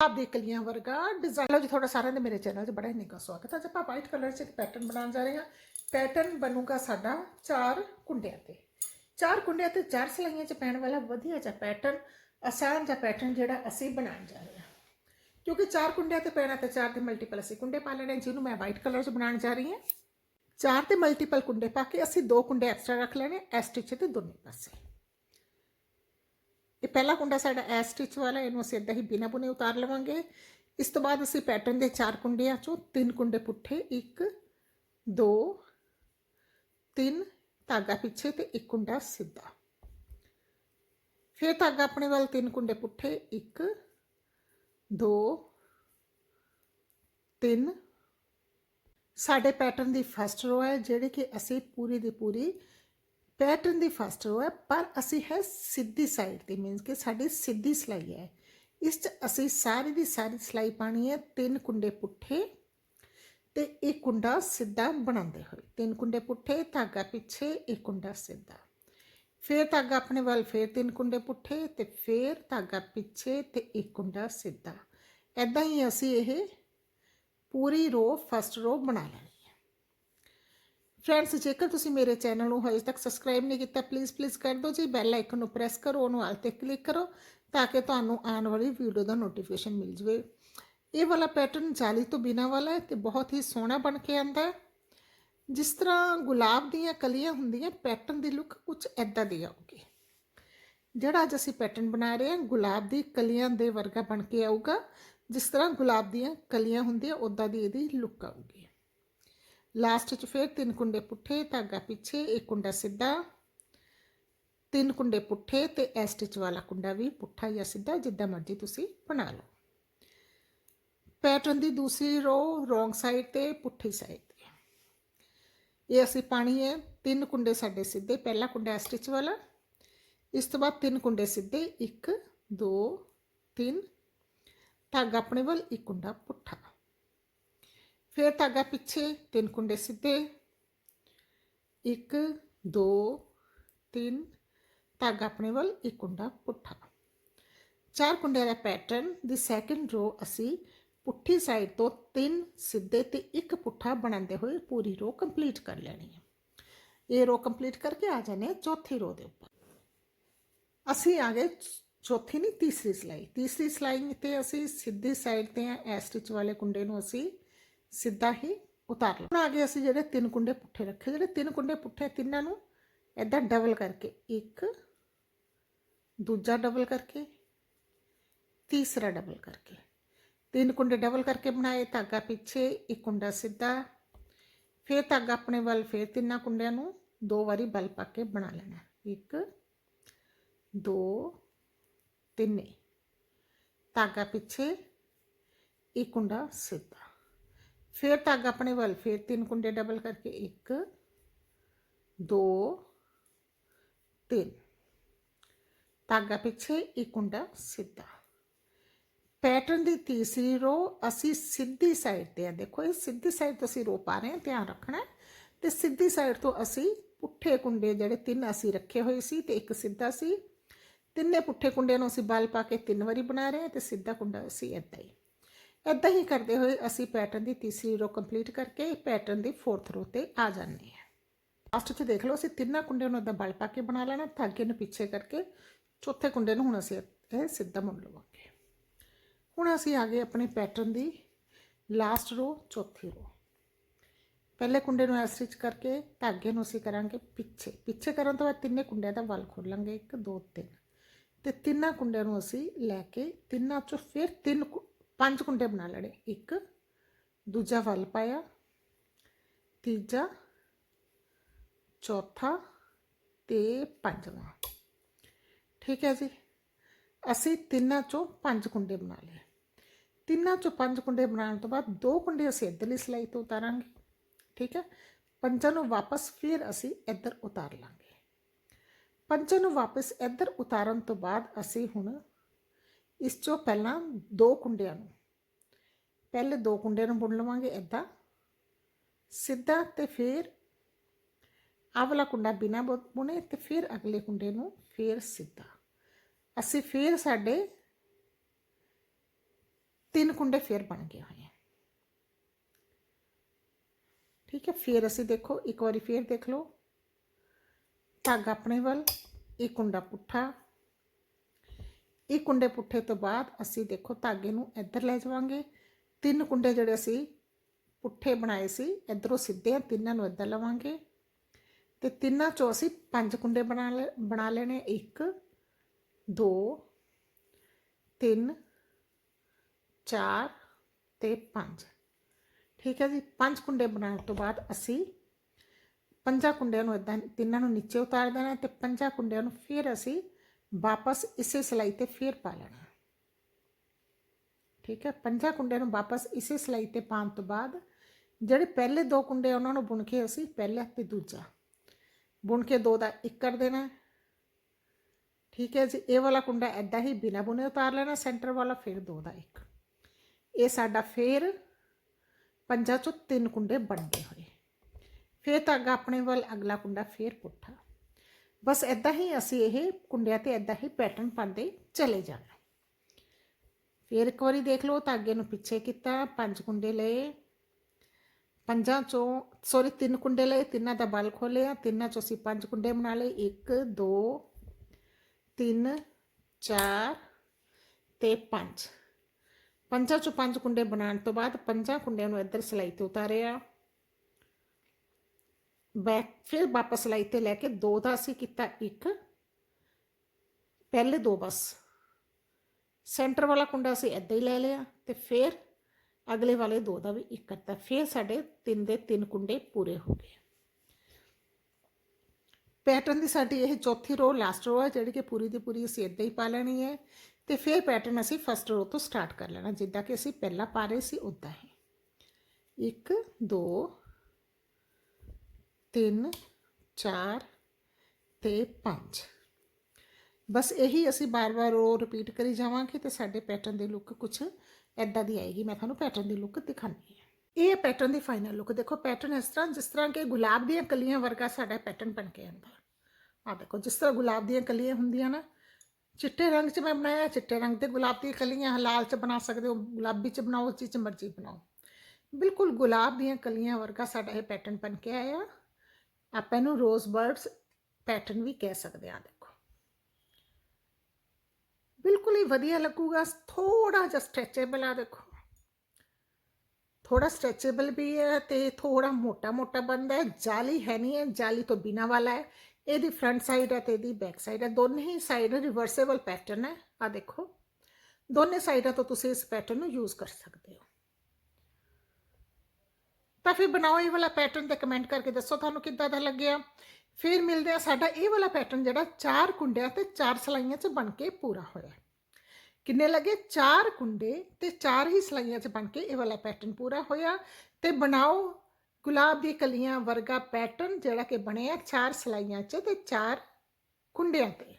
ਆਪ ਦੇ ਕਲੀਆਂ ਵਰਗਾ ਡਿਜ਼ਾਈਨ ਲਓ ਜੀ, ਤੁਹਾਡਾ ਸਾਰਿਆਂ ਦੇ ਮੇਰੇ ਚੈਨਲ 'ਚ ਬੜਾ ਹੀ ਨਿੱਘਾ ਸਵਾਗਤ ਹੈ। ਅੱਜ ਆਪਾਂ ਵਾਈਟ ਕਲਰ 'ਚ ਇੱਕ ਪੈਟਰਨ ਬਣਾਉਣ ਜਾ ਰਹੇ ਹਾਂ। ਪੈਟਰਨ ਬਣੂਗਾ ਸਾਡਾ ਚਾਰ ਕੁੰਡਿਆਂ ਤੇ। ਚਾਰ ਕੁੰਡਿਆਂ ਤੇ ਚਾਰ ਸਲਾਈਆਂ 'ਚ ਪੈਣ ਵਾਲਾ ਵਧੀਆ ਜਿਹਾ ਪੈਟਰਨ ਆਸਾਨ ਜਿਹਾ ਪੈਟਰਨ ਜਿਹੜਾ ਅਸੀਂ ਬਣਾਉਣ ਜਾ ਰਹੇ ਹਾਂ। ਕਿਉਂਕਿ ਚਾਰ ਕੁੰਡਿਆਂ ਤੇ ਪੈਣਾ ਤੇ ਚਾਰ ਦੇ ਮਲਟੀਪਲ ਅਸੀਂ ਕੁੰਡੇ ਪਾ ਲੈਣੇ, ਜਿਹਨੂੰ ਮੈਂ ਵਾਈਟ ਕਲਰ 'ਚ ਬਣਾਉਣ ਜਾ ਰਹੀ ਹਾਂ। ਚਾਰ ਤੇ ਮਲਟੀਪਲ ਕੁੰਡੇ ਪਾ ਕੇ ਅਸੀਂ ਦੋ ਕੁੰਡੇ ਐਕਸਟਰਾ ਰੱਖ ਲੈਣੇ ਐ ਸਟਿਚ ਤੇ ਦੋਨੇ ਪਾਸੇ। ਇਹ ਪਹਿਲਾ ਕੁੰਡਾ ਸਾਡਾ ਐ ਸਟਿਚ ਵਾਲਾ, ਇਹਨੂੰ ਅਸੀਂ ਇਦਾਂ ਹੀ ਬਿਨਾਂ ਬੁਨੇ ਉਤਾਰ ਲਵਾਂਗੇ। ਇਸ ਤੋਂ ਬਾਅਦ ਅਸੀਂ ਪੈਟਰਨ ਦੇ ਚਾਰ ਕੁੰਡਿਆਂ ਚੋਂ ਤਿੰਨ ਕੁੰਡੇ ਪੁੱਠੇ 1 2 3 ਧਾਗਾ ਪਿੱਛੇ ਤੇ ਇੱਕ ਕੁੰਡਾ ਸਿੱਧਾ। ਫਿਰ ਧਾਗਾ ਆਪਣੇ ਵੱਲ ਤਿੰਨ ਕੁੰਡੇ ਪੁੱਠੇ 1 2 3 ਸਾਡੇ ਪੈਟਰਨ ਦੀ ਫਸਟ ਰੋ ਹੈ, ਜਿਹੜੀ ਕਿ ਅਸੀਂ ਪੂਰੀ ਦੀ ਪੂਰੀ ਪੈਟਰਨ ਦੀ ਫਸਟ ਰੋ ਹੈ, ਪਰ ਅਸੀਂ ਹੈ ਸਿੱਧੀ ਸਾਈਡ ਤੇ ਮੀਨਸ ਕਿ ਸਾਡੀ ਸਿੱਧੀ ਸਲਾਈ ਹੈ। ਇਸ 'ਚ ਅਸੀਂ ਸਾਰੀ ਦੀ ਸਾਰੀ ਸਲਾਈ ਪਾਣੀ ਹੈ, ਤਿੰਨ ਕੁੰਡੇ ਪੁੱਠੇ ਤੇ ਇੱਕ ਕੁੰਡਾ ਸਿੱਧਾ ਬਣਾਉਂਦੇ ਹੋਏ। ਤਿੰਨ ਕੁੰਡੇ ਪੁੱਠੇ, ਧਾਗਾ ਪਿੱਛੇ, ਇੱਕ ਕੁੰਡਾ ਸਿੱਧਾ। ਫਿਰ ਧਾਗਾ ਆਪਣੇ ਵੱਲ, ਫਿਰ ਤਿੰਨ ਕੁੰਡੇ ਪੁੱਠੇ ਤੇ ਫਿਰ ਧਾਗਾ ਪਿੱਛੇ ਤੇ ਇੱਕ ਕੁੰਡਾ ਸਿੱਧਾ। ਐਦਾਂ ਹੀ ਅਸੀਂ ਇਹ ਪੂਰੀ ਰੋ ਫਸਟ ਰੋ ਬਣਾ ਲੈਣੀ ਫਰੈਂਡਸ ਜੇਕਰ ਤੁਸੀਂ ਮੇਰੇ ਚੈਨਲ ਨੂੰ ਹਜੇ ਤੱਕ ਸਬਸਕ੍ਰਾਈਬ ਨਹੀਂ ਕੀਤਾ ਪਲੀਜ਼ ਪਲੀਜ਼ ਕਰ ਦਿਓ ਜੀ। ਬੈਲ ਆਈਕਨ ਨੂੰ ਪ੍ਰੈਸ ਕਰੋ, ਉਹਨੂੰ ਆਲ ਤੇ ਕਲਿੱਕ ਕਰੋ, ਤਾਂ ਕਿ ਤੁਹਾਨੂੰ ਆਉਣ ਵਾਲੀ ਵੀਡੀਓ ਦਾ ਨੋਟੀਫਿਕੇਸ਼ਨ ਮਿਲ ਜਾਵੇ। ਇਹ ਵਾਲਾ ਪੈਟਰਨ ਜਾਲੀ ਤੋਂ ਬਿਨਾ ਵਾਲਾ ਹੈ ਤੇ ਬਹੁਤ ਹੀ ਸੋਹਣਾ ਬਣ ਕੇ ਆਂਦਾ ਹੈ। ਜਿਸ ਤਰ੍ਹਾਂ ਗੁਲਾਬ ਦੀਆਂ ਕਲੀਆਂ ਹੁੰਦੀਆਂ ਪੈਟਰਨ ਦੀ ਲੁੱਕ ਕੁਝ ਐਦਾਂ ਦੀ ਆਊਗੀ। ਜਿਹੜਾ ਅੱਜ ਅਸੀਂ ਪੈਟਰਨ ਬਣਾ ਰਹੇ ਹਾਂ, ਗੁਲਾਬ ਦੀ ਕਲੀਆਂ ਦੇ ਵਰਗਾ ਬਣ ਕੇ ਆਊਗਾ। ਜਿਸ ਤਰ੍ਹਾਂ ਗੁਲਾਬ ਦੀਆਂ ਕਲੀਆਂ ਹੁੰਦੀਆਂ ਉਦਾਂ ਦੀ ਇਹਦੀ ਲੁੱਕ ਆਊਗੀ। ਲਾਸਟ 'ਚ ਫਿਰ ਤਿੰਨ ਕੁੰਡੇ ਪੁੱਠੇ, ਧਾਗਾ ਪਿੱਛੇ, ਇੱਕ ਕੁੰਡਾ ਸਿੱਧਾ। ਤਿੰਨ ਕੁੰਡੇ ਪੁੱਠੇ ਤੇ ਐ ਸਟਿਚ ਵਾਲਾ ਕੁੰਡਾ ਵੀ ਪੁੱਠਾ ਜਾਂ ਸਿੱਧਾ, ਜਿੱਦਾਂ ਮਰਜ਼ੀ ਤੁਸੀਂ ਬਣਾ ਲਓ। ਪੈਟਰਨ ਦੀ ਦੂਸਰੀ ਰੋ ਰੋਂਗ ਸਾਈਡ ਤੇ, ਪੁੱਠੀ ਸਾਈਡ ਤੇ। ਇਹ ਅਸੀਂ ਪਾਣੀ ਹੈ, ਤਿੰਨ ਕੁੰਡੇ ਸਾਡੇ ਸਿੱਧੇ, ਪਹਿਲਾ ਕੁੰਡਾ ਐ ਸਟਿਚ ਵਾਲਾ। ਇਸ ਤੋਂ ਬਾਅਦ ਤਿੰਨ ਕੁੰਡੇ ਸਿੱਧੇ 1 2 3 ਧਾਗਾ ਆਪਣੇ ਵੱਲ, ਇੱਕ ਕੁੰਡਾ ਪੁੱਠਾ। ਫਿਰ ਧਾਗਾ ਪਿੱਛੇ ਤਿੰਨ ਕੁੰਡੇ ਸਿੱਧੇ 1 2 3 ਧਾਗਾ ਆਪਣੇ ਵੱਲ ਇੱਕ ਕੁੰਡਾ ਪੁੱਠਾ ਚਾਰ ਕੁੰਡਿਆਂ ਦਾ ਪੈਟਰਨ ਦੀ ਸੈਕੰਡ ਰੋ ਅਸੀਂ ਪੁੱਠੀ ਸਾਈਡ ਤੋਂ ਤਿੰਨ ਸਿੱਧੇ ਤੇ ਇੱਕ ਪੁੱਠਾ ਬਣਾਉਂਦੇ ਹੋਏ ਪੂਰੀ ਰੋ ਕੰਪਲੀਟ ਕਰ ਲੈਣੀ ਹੈ ਇਹ ਰੋ ਕੰਪਲੀਟ ਕਰਕੇ ਆ ਜਾਣੇ ਚੌਥੀ ਰੋ ਦੇ ਉੱਪਰ ਅਸੀਂ ਆ ਗਏ ਚੌਥੀ ਨਹੀਂ ਤੀਸਰੀ ਸਲਾਈ ਤੀਸਰੀ ਸਲਾਈ ਤੇ ਅਸੀਂ ਸਿੱਧੀ ਸਾਈਡ ਤੇ ਆ ਐ ਸਟਿਚ ਵਾਲੇ ਕੁੰਡੇ ਨੂੰ ਅਸੀਂ ਸਿੱਧਾ ਹੀ ਉਤਾਰ ਲਓ। ਹੁਣ ਆ ਗਏ ਅਸੀਂ ਜਿਹੜੇ ਤਿੰਨ ਕੁੰਡੇ ਪੁੱਠੇ ਰੱਖੇ। ਜਿਹੜੇ ਤਿੰਨ ਕੁੰਡੇ ਪੁੱਠੇ ਤਿੰਨਾਂ ਨੂੰ ਇਦਾਂ ਡਬਲ ਕਰਕੇ ਇੱਕ, ਦੂਜਾ ਡਬਲ ਕਰਕੇ, ਤੀਸਰਾ ਡਬਲ ਕਰਕੇ। ਤਿੰਨ ਕੁੰਡੇ ਡਬਲ ਕਰਕੇ ਬਣਾਏ, ਧਾਗਾ ਪਿੱਛੇ, ਇੱਕ ਕੁੰਡਾ ਸਿੱਧਾ, ਫਿਰ ਧਾਗਾ ਆਪਣੇ ਵੱਲ, ਫਿਰ ਤਿੰਨਾਂ ਕੁੰਡਿਆਂ ਨੂੰ ਦੋ ਵਾਰੀ ਬਲ ਪਾ ਕੇ ਬਣਾ ਲੈਣਾ। ਇੱਕ, ਦੋ, ਤਿੰਨੇ। ਧਾਗਾ ਪਿੱਛੇ, ਇੱਕ ਕੁੰਡਾ ਸਿੱਧਾ। ਫਿਰ ਧਾਗਾ ਆਪਣੇ ਵੱਲ, ਫਿਰ ਤਿੰਨ ਕੁੰਡੇ ਡਬਲ ਕਰਕੇ ਇੱਕ, ਦੋ, ਤਿੰਨ। ਧਾਗਾ ਪਿੱਛੇ, ਇੱਕ ਕੁੰਡਾ ਸਿੱਧਾ। ਪੈਟਰਨ ਦੀ ਤੀਸਰੀ ਰੋ ਅਸੀਂ ਸਿੱਧੀ ਸਾਈਡ ਤੇ ਆ। ਦੇਖੋ, ਇਹ ਸਿੱਧੀ ਸਾਈਡ ਤੋਂ ਅਸੀਂ ਰੋ ਪਾ ਰਹੇ ਹਾਂ, ਧਿਆਨ ਰੱਖਣਾ ਹੈ। ਤੇ ਸਿੱਧੀ ਸਾਈਡ ਤੋਂ ਅਸੀਂ ਪੁੱਠੇ ਕੁੰਡੇ ਜਿਹੜੇ ਤਿੰਨ ਅਸੀਂ ਰੱਖੇ ਹੋਏ ਸੀ ਤੇ ਇੱਕ ਸਿੱਧਾ ਸੀ। ਤਿੰਨੇ ਪੁੱਠੇ ਕੁੰਡਿਆਂ ਨੂੰ ਅਸੀਂ ਬਲ ਪਾ ਕੇ ਤਿੰਨ ਵਾਰੀ ਬਣਾ ਰਹੇ ਹਾਂ ਤੇ ਸਿੱਧਾ ਕੁੰਡਾ ਅਸੀਂ ਏਦਾਂ ਹੀ। ਏਦਾਂ ਹੀ ਕਰਦੇ ਹੋਏ ਅਸੀਂ ਪੈਟਰਨ ਦੀ ਤੀਸਰੀ ਰੋ ਕੰਪਲੀਟ ਕਰਕੇ ਪੈਟਰਨ ਦੀ ਫੋਰਥ ਰੋ ਤੇ ਆ ਜਾਂਦੇ ਹਾਂ। ਲਾਸਟ 'ਚ ਦੇਖ ਲਓ, ਅਸੀਂ ਤਿੰਨਾਂ ਕੁੰਡਿਆਂ ਨੂੰ ਏਦਾਂ ਬਲ ਪਾ ਕੇ ਬਣਾ ਲੈਣਾ ਧਾਗੇ ਨੂੰ ਪਿੱਛੇ ਕਰਕੇ ਚੌਥੇ ਕੁੰਡੇ ਨੂੰ ਹੁਣ ਅਸੀਂ ਇਹ ਸਿੱਧਾ ਮੁੜ ਲਵਾਂਗੇ। ਹੁਣ ਅਸੀਂ ਆ ਗਏ ਆਪਣੇ ਪੈਟਰਨ ਦੀ ਲਾਸਟ ਰੋ ਚੌਥੀ ਰੋ ਪਹਿਲੇ ਕੁੰਡੇ ਨੂੰ ਸਟਿਚ ਕਰਕੇ ਧਾਗੇ ਨੂੰ ਅਸੀਂ ਕਰਾਂਗੇ ਪਿੱਛੇ। ਪਿੱਛੇ ਕਰਨ ਤੋਂ ਬਾਅਦ ਤਿੰਨੇ ਕੁੰਡਿਆਂ ਦਾ ਵੱਲ ਖੋਲਾਂਗੇ 1 2 3 ਤੇ ਤਿੰਨਾਂ ਕੁੰਡਿਆਂ ਨੂੰ ਅਸੀਂ ਲੈ ਕੇ ਤਿੰਨਾਂ ਚੋਂ ਫਿਰ ਤਿੰਨ ਕੁ- ਪੰਜ ਕੁੰਡੇ ਬਣਾ ਲੈਣੇ ਇੱਕ, ਦੂਜਾ ਵੱਲ ਪਾਇਆ। ਤੀਜਾ, ਚੌਥਾ ਤੇ ਪੰਜਵਾਂ। ਠੀਕ ਹੈ ਜੀ। ਅਸੀਂ ਤਿੰਨਾਂ ਚੋਂ ਪੰਜ ਕੁੰਡੇ ਬਣਾ ਲਏ। ਤਿੰਨਾਂ ਚੋਂ ਪੰਜ ਕੁੰਡੇ ਬਣਾਉਣ ਤੋਂ ਬਾਅਦ ਦੋ ਕੁੰਡੇ ਅਸੀਂ ਇੱਧਰਲੀ ਸਲਾਈ ਤੋਂ ਉਤਾਰਾਂਗੇ। ਠੀਕ ਹੈ। ਪੰਜਾਂ ਨੂੰ ਵਾਪਸ ਫਿਰ ਅਸੀਂ ਇੱਧਰ ਉਤਾਰ ਲਾਂਗੇ। ਪੰਜਾਂ ਨੂੰ ਵਾਪਸ ਇੱਧਰ ਉਤਾਰਨ ਤੋਂ ਬਾਅਦ ਅਸੀਂ ਹੁਣ ਇਸ ਚੋਂ ਪਹਿਲਾਂ ਦੋ ਕੁੰਡਿਆਂ ਨੂੰ, ਪਹਿਲੇ ਦੋ ਕੁੰਡਿਆਂ ਨੂੰ ਬੁਣ ਲਵਾਂਗੇ ਇੱਦਾਂ ਸਿੱਧਾ ਤੇ ਫਿਰ ਆਹ ਵਾਲਾ ਕੁੰਡਾ ਬਿਨਾ ਬੁਣੇ ਤੇ ਫਿਰ ਅਗਲੇ ਕੁੰਡੇ ਨੂੰ ਫਿਰ ਸਿੱਧਾ। ਅਸੀਂ ਫਿਰ ਸਾਡੇ ਤਿੰਨ ਕੁੰਡੇ ਫਿਰ ਬਣ ਗਏ ਹੋਏ ਆ। ਠੀਕ ਹੈ, ਫਿਰ ਅਸੀਂ ਦੇਖੋ, ਇੱਕ ਵਾਰੀ ਫਿਰ ਦੇਖ ਲਓ। ਧਾਗਾ ਆਪਣੇ ਵੱਲ ਇਹ ਕੁੰਡਾ ਪੁੱਠਾ ਇਹ ਕੁੰਡੇ ਪੁੱਠੇ ਤੋਂ ਬਾਅਦ ਅਸੀਂ ਦੇਖੋ ਧਾਗੇ ਨੂੰ ਇੱਧਰ ਲੈ ਜਾਵਾਂਗੇ। ਤਿੰਨ ਕੁੰਡੇ ਜਿਹੜੇ ਅਸੀਂ ਪੁੱਠੇ ਬਣਾਏ ਸੀ, ਇੱਧਰੋਂ ਸਿੱਧੇ ਆ, ਤਿੰਨਾਂ ਨੂੰ ਇੱਧਰ ਲਵਾਂਗੇ। ਤੇ ਤਿੰਨਾਂ ਚੋਂ ਅਸੀਂ ਪੰਜ ਕੁੰਡੇ ਬਣਾ ਲੈ, ਬਣਾ ਲੈਣੇ 1 2 3 4 ਤੇ 5 ਠੀਕ ਹੈ ਜੀ? ਪੰਜ ਕੁੰਡੇ ਬਣਾਉਣ ਤੋਂ ਬਾਅਦ ਅਸੀਂ ਪੰਜਾਂ ਕੁੰਡਿਆਂ ਨੂੰ ਇਦਾਂ ਤਿੰਨਾਂ ਨੂੰ ਨੀਚੇ ਉਤਾਰ ਦੇਣਾ ਤੇ ਪੰਜਾਂ ਕੁੰਡਿਆਂ ਨੂੰ ਫਿਰ ਅਸੀਂ ਵਾਪਸ ਇਸੇ ਸਿਲਾਈ ਤੇ ਫਿਰ ਪਾ ਲੈਣਾ। ਠੀਕ ਹੈ, ਪੰਜਾਂ ਕੁੰਡਿਆਂ ਨੂੰ ਵਾਪਸ ਇਸੇ ਸਿਲਾਈ ਤੇ ਪਾਉਣ ਤੋਂ ਬਾਅਦ ਜਿਹੜੇ ਪਹਿਲੇ ਦੋ ਕੁੰਡੇ ਉਹਨਾਂ ਨੂੰ ਬੁਣ ਕੇ ਅਸੀਂ ਪਹਿਲਾ ਤੇ ਦੂਜਾ। ਬੁਣ ਕੇ ਦੋ ਦਾ ਇੱਕ ਕਰ ਦੇਣਾ। ਠੀਕ ਹੈ ਜੀ, ਇਹ ਵਾਲਾ ਕੁੰਡਾ ਐਦਾਂ ਹੀ ਬਿਨਾ ਬੁਣੇ ਉਤਾਰ ਲੈਣਾ, ਸੈਂਟਰ ਵਾਲਾ ਫਿਰ ਦੋ ਦਾ ਇੱਕ। ਇਹ ਸਾਡਾ ਫੇਰ ਪੰਜਾਂ ਚੋਂ ਤਿੰਨ ਕੁੰਡੇ ਬਣ ਗਏ ਹੋਏ। ਫੇਰ ਧਾਗਾ ਆਪਣੇ ਵੱਲ ਅਗਲਾ ਕੁੰਡਾ ਫੇਰ ਪੁੱਠਾ। ਬਸ ਐਦਾਂ ਹੀ ਅਸੀਂ ਇਹ ਕੁੰਡਿਆਂ ਤੇ ਐਦਾਂ ਹੀ ਪੈਟਰਨ ਪਾਉਂਦੇ ਚਲੇ ਜਾਣਾ। ਫਿਰ ਇੱਕ ਵਾਰੀ ਦੇਖ ਲਓ, ਧਾਗੇ ਨੂੰ ਪਿੱਛੇ ਕੀਤਾ, ਪੰਜ ਕੁੰਡੇ ਲਏ। ਪੰਜਾਂ ਚੋਂ ਸੋਰੀ ਤਿੰਨ ਕੁੰਡੇ ਲਏ, ਤਿੰਨਾਂ ਦਾ ਬਲ ਖੋਲਿਆ ਤਿੰਨਾਂ ਚੋਂ ਅਸੀਂ ਪੰਜ ਕੁੰਡੇ ਬਣਾ ਲਏ। 1 2 3 4 ਤੇ 5 ਪੰਜਾਂ ਚੋਂ ਪੰਜ ਕੁੰਡੇ ਬਣਾਉਣ ਤੋਂ ਬਾਅਦ ਪੰਜਾਂ ਕੁੰਡਿਆਂ ਨੂੰ ਇੱਧਰ ਸਿਲਾਈ ਤੇ ਉਤਾਰਿਆ। ਬੈਕ ਫਿਰ ਵਾਪਸ ਸਿਲਾਈ ਤੇ ਲੈ ਕੇ ਦੋ ਦਾ ਅਸੀਂ ਕੀਤਾ ਇੱਕ, ਪਹਿਲੇ ਦੋ ਬਸ। ਸੈਂਟਰ ਵਾਲਾ ਕੁੰਡਾ ਅਸੀਂ ਇੱਦਾਂ ਹੀ ਲੈ ਲਿਆ ਤੇ ਫਿਰ ਅਗਲੇ ਵਾਲੇ ਦੋ ਦਾ ਵੀ ਇੱਕ ਕਰਤਾ ਫਿਰ ਸਾਡੇ ਤਿੰਨ ਦੇ ਤਿੰਨ ਕੁੰਡੇ ਪੂਰੇ ਹੋ ਗਏ। ਪੈਟਰਨ ਦੀ ਸਾਡੀ ਇਹ ਚੌਥੀ ਰੋ ਲਾਸਟ ਰੋ ਹੈ ਜਿਹੜੀ ਕਿ ਪੂਰੀ ਦੀ ਪੂਰੀ ਅਸੀਂ ਇੱਦਾਂ ਹੀ ਪਾ ਲੈਣੀ ਹੈ। ਤੇ ਫਿਰ ਪੈਟਰਨ ਅਸੀਂ ਫਸਟ ਰੋ ਤੋਂ ਸਟਾਰਟ ਕਰ ਲੈਣਾ, ਜਿੱਦਾਂ ਕਿ ਅਸੀਂ ਪਹਿਲਾਂ ਪਾ ਰਹੇ ਸੀ ਉਦਾਂ ਹੀ। 1 2 3 4 ਤੇ 5 ਬਸ ਇਹੀ ਅਸੀਂ ਬਾਰ-ਬਾਰ ਉਹ ਰਿਪੀਟ ਕਰੀ ਜਾਵਾਂਗੇ ਤੇ ਸਾਡੇ ਪੈਟਰਨ ਦੀ ਲੁੱਕ ਕੁਝ ਐਦਾਂ ਦੀ ਆਏਗੀ। ਮੈਂ ਤੁਹਾਨੂੰ ਪੈਟਰਨ ਦੀ ਲੁੱਕ ਦਿਖਾਣੀ ਹੈ। ਇਹ ਪੈਟਰਨ ਦੀ ਫਾਈਨਲ ਲੁੱਕ ਦੇਖੋ ਪੈਟਰਨ ਇਸ ਤਰ੍ਹਾਂ, ਜਿਸ ਤਰ੍ਹਾਂ ਕਿ ਗੁਲਾਬ ਦੀਆਂ ਕਲੀਆਂ ਵਰਗਾ ਸਾਡਾ ਪੈਟਰਨ ਬਣ ਕੇ ਆਉਂਦਾ। ਆ ਦੇਖੋ, ਜਿਸ ਤਰ੍ਹਾਂ ਗੁਲਾਬ ਦੀਆਂ ਕਲੀਆਂ ਹੁੰਦੀਆਂ ਨਾ, ਚਿੱਟੇ ਰੰਗ 'ਚ ਮੈਂ ਬਣਾਇਆ, ਚਿੱਟੇ ਰੰਗ ਤੇ ਗੁਲਾਬ ਦੀਆਂ ਕਲੀਆਂ ਲਾਲ 'ਚ ਬਣਾ ਸਕਦੇ ਹੋ, ਗੁਲਾਬੀ 'ਚ ਬਣਾਓ ਜਿਸ 'ਚ ਮਰਜ਼ੀ ਬਣਾਓ। ਬਿਲਕੁਲ ਗੁਲਾਬ ਦੀਆਂ ਕਲੀਆਂ ਵਰਗਾ ਸਾਡਾ ਇਹ ਪੈਟਰਨ ਬਣ ਕੇ ਆਇਆ। ਆਪਾਂ ਇਹਨੂੰ ਰੋਜ਼ ਬਰਡਸ ਪੈਟਰਨ ਵੀ ਕਹਿ ਸਕਦੇ ਆ ਦੇਖੋ। ਬਿਲਕੁਲ ਹੀ ਵਧੀਆ ਲੱਗੂਗਾ ਥੋੜਾ ਜਿਹਾ ਸਟ੍ਰੈਚੇਬਲ ਆ, ਦੇਖੋ। ਥੋੜਾ ਸਟ੍ਰੈਚੇਬਲ ਵੀ ਹੈ ਤੇ ਥੋੜਾ ਮੋਟਾ ਮੋਟਾ ਬੰਦਾ ਹੈ, ਜਾਲੀ ਹੈ ਨਹੀਂ ਹੈ, ਜਾਲੀ ਤੋਂ ਬਿਨਾ ਵਾਲਾ ਹੈ। ਇਹਦੀ ਫਰੰਟ ਸਾਈਡ ਹੈ ਤੇ ਇਹਦੀ ਬੈਕ ਸਾਈਡ ਹੈ। ਦੋਨੇ ਹੀ ਸਾਈਡ ਰਿਵਰਸੇਬਲ ਪੈਟਰਨ ਹੈ। ਆ ਦੇਖੋ, ਦੋਨੇ ਸਾਈਡਾਂ ਤੋਂ ਤੁਸੀਂ ਇਸ ਪੈਟਰਨ ਨੂੰ ਯੂਜ਼ ਕਰ ਸਕਦੇ ਹੋ। ਤਾਂ ਫਿਰ ਬਣਾਓ ਇਹ ਵਾਲਾ ਪੈਟਰਨ ਤੇ ਕਮੈਂਟ ਕਰਕੇ ਦੱਸੋ ਤੁਹਾਨੂੰ ਕਿੱਦਾਂ ਦਾ ਲੱਗਿਆ। ਫਿਰ ਮਿਲਦੇ ਆ ਸਾਡਾ ਇਹ ਵਾਲਾ ਪੈਟਰਨ ਜਿਹੜਾ ਚਾਰ ਕੁੰਡਿਆਂ ਤੇ ਚਾਰ ਸਲਾਈਆਂ 'ਚ ਬਣ ਕੇ ਪੂਰਾ ਹੋਇਆ। ਕਿੰਨੇ ਲੱਗੇ? ਚਾਰ ਕੁੰਡੇ ਤੇ ਚਾਰ ਹੀ ਸਲਾਈਆਂ 'ਚ ਬਣ ਕੇ ਇਹ ਵਾਲਾ ਪੈਟਰਨ ਪੂਰਾ ਹੋਇਆ। ਤੇ ਬਣਾਓ ਗੁਲਾਬ ਦੀ ਕਲੀਆਂ ਵਰਗਾ ਪੈਟਰਨ ਜਿਹੜਾ ਕਿ ਬਣਿਆ ਚਾਰ ਸਲਾਈਆਂ 'ਚ ਤੇ ਚਾਰ ਕੁੰਡਿਆਂ ਤੇ।